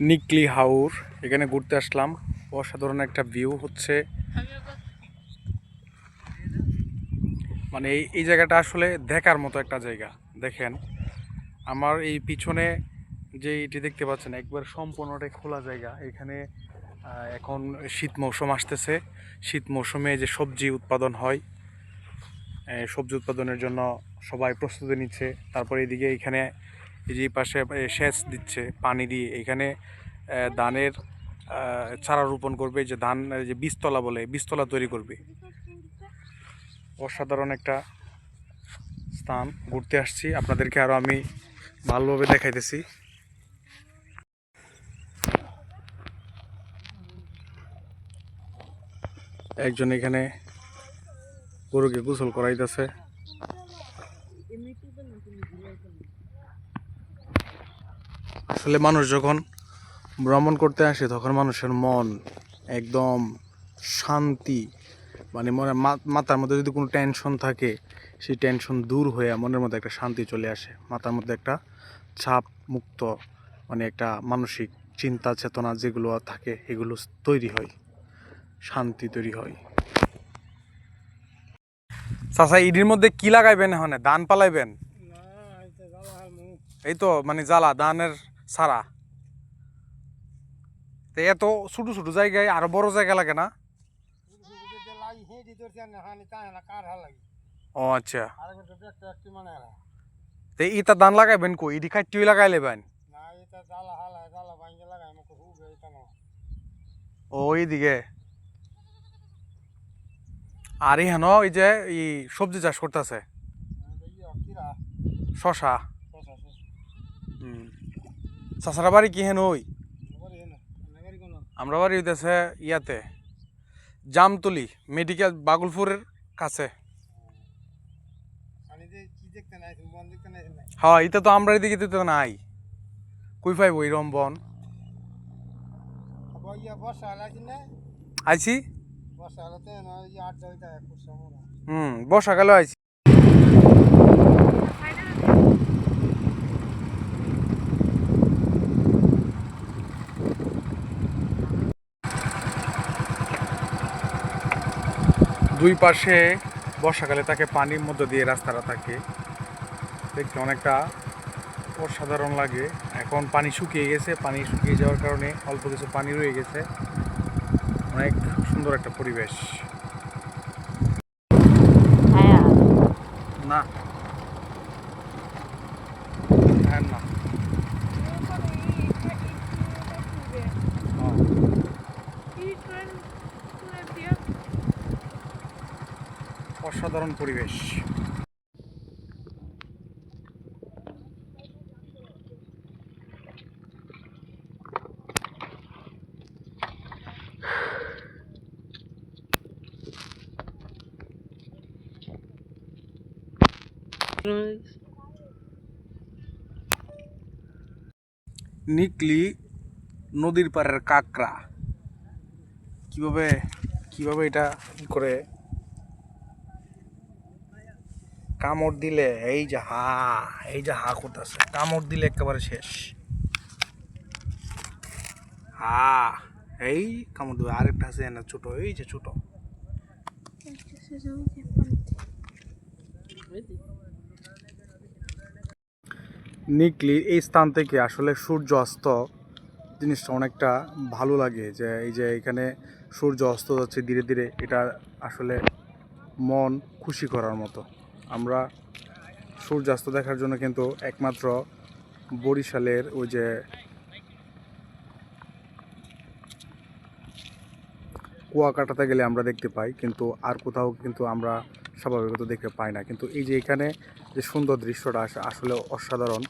নিকলি হাউর এখানে ঘুরতে আসলাম। অসাধারণ একটা ভিউ হচ্ছে। মানে এই এই জায়গাটা আসলে দেখার মতো একটা জায়গা। দেখেন, আমার এই পিছনে যে এটি দেখতে পাচ্ছেন, একবার সম্পূর্ণটাই খোলা জায়গা। এখানে এখন শীত মৌসুম আসতেছে। শীত মৌসুমে যে সবজি উৎপাদন হয় সবজি উৎপাদনের জন্য সবাই প্রস্তুতি নিচ্ছে। তারপরে এদিকে এখানে যে পাশে সেচ দিচ্ছে পানি দিয়ে, এখানে ধানের চারা রোপণ করবে, যে ধান যে বীজতলা বলে, বীজতলা তৈরি করবে। অসাধারণ একটা স্থান, ঘুরতে আসছি। আপনাদেরকে আরও আমি ভালোভাবে দেখাইতেছি। একজন এখানে গরুকে গোসল করাইতেছে। আসলে মানুষ যখন ভ্রমণ করতে আসে তখন মানুষের মন একদম শান্তি মানে মনে মাথার মধ্যে যদি কোনো টেনশন থাকে সেই টেনশন দূর হয়ে মনের মধ্যে একটা শান্তি চলে আসে। মাথার মধ্যে একটা চাপ মুক্ত মানে একটা মানসিক চিন্তা চেতনা যেগুলো থাকে এগুলো তৈরি হয়। শান্তি তৈরি হয়। চাচা ইডির মধ্যে কি লাগাইবেন এখন? ধান পালাইবেন? এই তো মানে জ্বালা ধানের সারা। তো এত ছোট ছোট জায়গায় আরও বড় জায়গা লাগে না? ও আচ্ছা। তো ইটা ধান লাগাইবেন কই? ইডি খাইটি লাগাই লেবেন? ও এইদিকে। আর হেন ওই যে ই সবজি চাষ করতেছে। শশা। হুম। চাষারা বাড়ি কি হেন ওই আমরা বাড়ি হইতেছে ইয়াতে জামতলি মেডিকেল বাগুলপুরের কাছে। হ্যাঁ এটা তো আমরা এদিকে তো নাই কই পাইব এরম বন। আইছি হুম বর্ষাকালে আইছি দুই পাশে বর্ষাকালে তাকে পানির মধ্যে দিয়ে রাস্তাটা থাকে। দেখতে অনেকটা অসাধারণ লাগে। এখন পানি শুকিয়ে গেছে। পানি শুকিয়ে যাওয়ার কারণে অল্প কিছু পানি রয়ে গেছে। অনেক সুন্দর একটা পরিবেশ। না হ্যাঁ না হ্যাঁ। অসাধারণ পরিবেশ। নিকলি নদীর পাড়ের কাকড়া। কীভাবে কীভাবে এটা করে কামড় দিলে এই যে হা, এই যে হা করতেছে, কামড় দিলে একেবারে শেষ। হা, এই কামড় দেবে। আরেকটা আছে না, ছোট, এই যে ছোট। নিকলি, এই স্থান থেকে আসলে সূর্য অস্ত জিনিসটা অনেকটা ভালো লাগে, যে এই যে এখানে সূর্য অস্ত যাচ্ছে ধীরে ধীরে, এটা আসলে মন খুশি করার মতো। আমরা সূর্যাস্ত দেখার জন্য কিন্তু একমাত্র বরিশালের ওই যে কুয়াকাটাতে গেলে আমরা দেখতে পাই, কিন্তু আর কোথাও কিন্তু আমরা স্বাভাবিকত দেখতে পাই না। কিন্তু এই যে এখানে যে সুন্দর দৃশ্যটা, আসে, আসলে অসাধারণ।